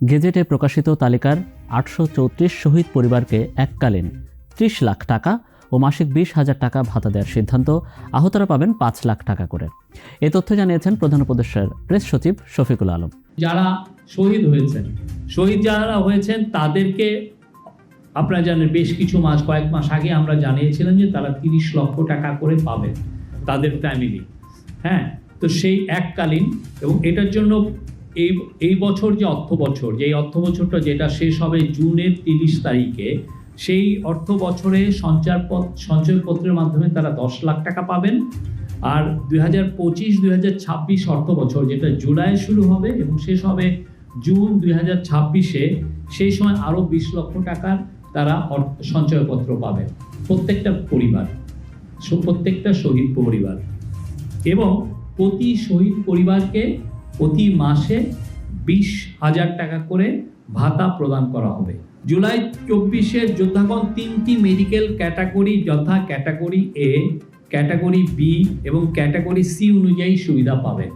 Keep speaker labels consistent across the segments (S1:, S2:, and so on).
S1: গেজেটে প্রকাশিত তালিকার আটশো চৌত্রিশ শহীদ পরিবারকে এককালীন ত্রিশ লাখ টাকা ও মাসিক বিশ হাজার টাকা ভাতা দেওয়ার সিদ্ধান্ত আহতরা পাবেন পাঁচ লাখ টাকা করে। এ তথ্য জানিয়েছেন প্রধান উপদেষ্টার প্রেস সচিব শফিকুল আলম।
S2: যারা শহীদ হয়েছেন, শহীদ যারা হয়েছেন তাদেরকে আপনারা জানেন বেশ কিছু মাস, কয়েক মাস আগে আমরা জানিয়েছিলাম যে তারা তিরিশ লক্ষ টাকা করে পাবেন তাদের ফ্যামিলি হ্যাঁ তো সেই এককালীন এবং এটার জন্য এই এই বছর যে অর্থ বছর যে অর্থ বছরটা যেটা শেষ হবে জুনের তিরিশ তারিখে, সেই অর্থ বছরে সঞ্চয়পত সঞ্চয়পত্রের মাধ্যমে তারা দশ লাখ টাকা পাবেন। আর দুই হাজার পঁচিশ, দুই হাজার ছাব্বিশ অর্থ বছর যেটা জুলাই শুরু হবে এবং শেষ হবে জুন দুই হাজার ছাব্বিশে, সেই সময় আরও বিশ লক্ষ টাকার তারা সঞ্চয়পত্র পাবে প্রত্যেকটা পরিবার প্রত্যেকটা শহীদ পরিবার। এবং প্রতি শহীদ পরিবারকে প্রতি মাসে বিশ হাজার টাকা করে ভাতা প্রদান করা হবে। জুলাই চব্বিশে যোদ্ধাগণ তিনটি মেডিকেল ক্যাটাগরি, যথা ক্যাটাগরি এ ক্যাটাগরি বি এবং ক্যাটাগরি সি অনুযায়ী সুবিধা পাবেন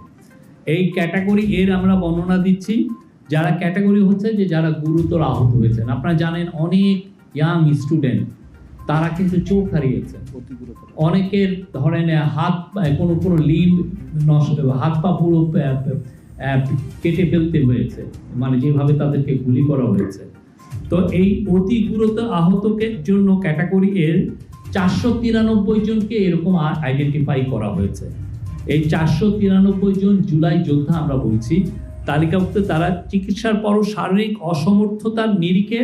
S2: এই ক্যাটাগরি এর আমরা বর্ণনা দিচ্ছি। যারা ক্যাটাগরি হচ্ছে যে যারা গুরুতর আহত হয়েছেন। আপনারা জানেন অনেক ইয়াং স্টুডেন্ট তারা কিন্তু চোখ হারিয়েছে। অনেকের ধরেন হাত কোনো কোনো লিম্ব নষ্ট হাত পা পুরো কেটে ফেলতে হয়েছে মানে যেভাবে তাদেরকে গুলি করা হয়েছে। তো এই অতি গুরুতর আহতকে জন্য ক্যাটাগরি এর চারশো তিরানব্বই জনকে এরকম আইডেন্টিফাই করা হয়েছে। এই চারশো তিরানব্বই জন জুলাই যোদ্ধা আমরা বলছি, তালিকাভুক্ত তারা চিকিৎসার পরও শারীরিক অসমর্থতার নিরিখে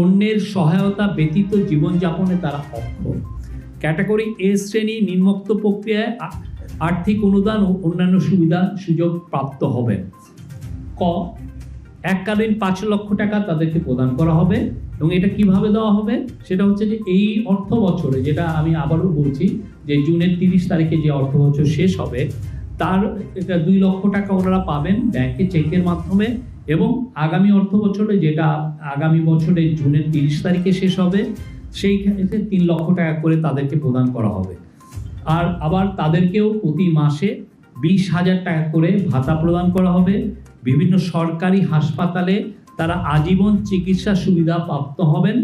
S2: অন্যের সহায়তা ব্যতীত জীবনযাপনে তারা অক্ষম। ক্যাটাগরি এ শ্রেণি নিম্নোক্ত প্রক্রিয়ায় আর্থিক অনুদান ও অন্যান্য সুবিধা সুযোগ প্রাপ্ত হবেন ক, এককালীন পাঁচ লক্ষ টাকা তাদেরকে প্রদান করা হবে এবং এটা কীভাবে দেওয়া হবে? সেটা হচ্ছে যে এই অর্থ বছরে যেটা আমি আবারও বলছি যে জুনের তিরিশ তারিখে যে অর্থ বছর শেষ হবে, তার এটা দুই লক্ষ টাকা ওনারা পাবেন ব্যাংকে চেকের মাধ্যমে এবং আগামী অর্থ বছরে যেটা আগামী বছরে জুনের তিরিশ তারিখে শেষ হবে, সেই ক্ষেত্রে তিন লক্ষ টাকা করে তাদেরকে প্রদান করা হবে। আর আবার তাদেরকেও প্রতি মাসে বিশ হাজার টাকা করে ভাতা প্রদান করা হবে। বিভিন্ন সরকারি হাসপাতালে তারা আজীবন চিকিৎসা সুবিধা প্রাপ্ত হবেন।